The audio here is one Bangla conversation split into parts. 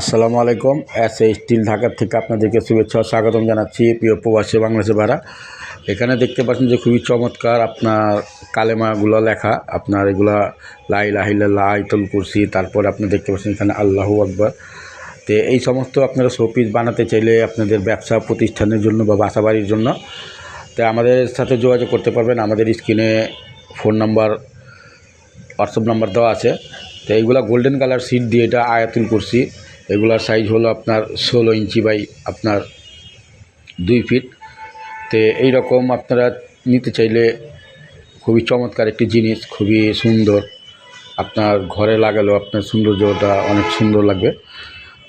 আসসালামু আলাইকুম। এস এ স্টিল ঢাকার থেকে আপনাদেরকে শুভেচ্ছা স্বাগতম জানাচ্ছি প্রিয় প্রবাসী বাংলাদেশে ভাড়া। এখানে দেখতে পাচ্ছেন যে খুবই চমৎকার আপনার কালেমাগুলো লেখা। আপনার এগুলা লাই লাহিল্লা লাইতুল কুরসি, তারপর আপনি দেখতে পাচ্ছেন এখানে আল্লাহু আকবর। তো এই সমস্ত আপনারা শোপিস বানাতে চাইলে আপনাদের ব্যবসা প্রতিষ্ঠানের জন্য বা বাসাবাড়ির জন্য। তো আমাদের সাথে যোগাযোগ করতে পারবেন। আমাদের স্ক্রিনে ফোন নাম্বার হোয়াটসঅ্যাপ নাম্বার দেওয়া আছে। তো এইগুলা গোল্ডেন কালার সিট দিয়ে এটা আয়াতুল করছি এগুলার সাইজ হলো আপনার ষোলো ইঞ্চি বাই আপনার দুই ফিট তো এই রকম আপনারা নিতে চাইলে খুবই চমৎকার একটি জিনিস, খুবই সুন্দর। আপনার ঘরে লাগালেও আপনার সৌন্দর্যটা অনেক সুন্দর লাগবে।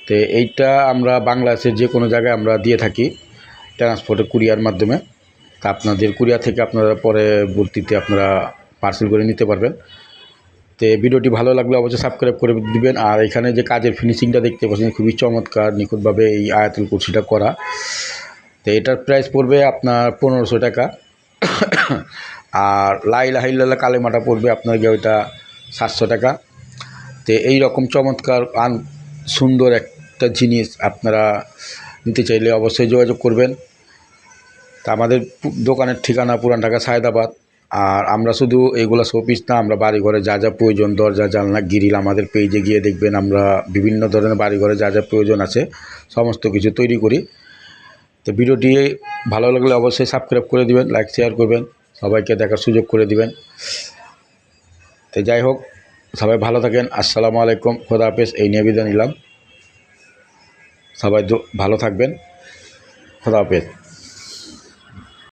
তো এইটা আমরা বাংলাদেশের যে কোনো জায়গায় আমরা দিয়ে থাকি ট্রান্সপোর্টে কুরিয়ার মাধ্যমে। তা আপনাদের কুরিয়ার থেকে আপনারা পরে ভর্তিতে আপনারা পার্সেল করে নিতে পারবেন। তো ভিডিওটি ভালো লাগলে অবশ্যই সাবস্ক্রাইব করে দিবেন। আর এখানে যে কাজের ফিনিশিংটা দেখতে পাচ্ছেন, খুবই চমৎকার, নিখুঁতভাবে এই আয়াতুল কুরসিটা করা। তো এটার প্রাইস পড়বে আপনার পনেরোশো টাকা। আর লাই লাহিল্লা কালেমাটা পড়বে আপনার গিয়ে ওইটা সাতশো টাকা। তো এই রকম চমৎকার আন সুন্দর একটা জিনিস আপনারা নিতে চাইলে অবশ্যই যোগাযোগ করবেন। তা আমাদের দোকানের ঠিকানা পুরান ঢাকা সায়দাবাদ। আর আমরা শুধু এইগুলো শোপিস না, আমরা বাড়িঘরে যা যা প্রয়োজন, দরজা, জানলা গিরিল আমাদের পেজে গিয়ে দেখবেন আমরা বিভিন্ন ধরনের বাড়িঘরে যা যা প্রয়োজন আছে, সমস্ত কিছু তৈরি করি। তো ভিডিওটি ভালো লাগলে অবশ্যই সাবস্ক্রাইব করে দিবেন লাইক শেয়ার করবেন, সবাইকে দেখার সুযোগ করে দিবেন। তো যাই হোক, সবাই ভালো থাকেন, আসসালামু আলাইকুম, খোদা হাফেজ, এই নিবেদন নিলাম। সবাই ভালো থাকবেন, খোদা হাফেজ।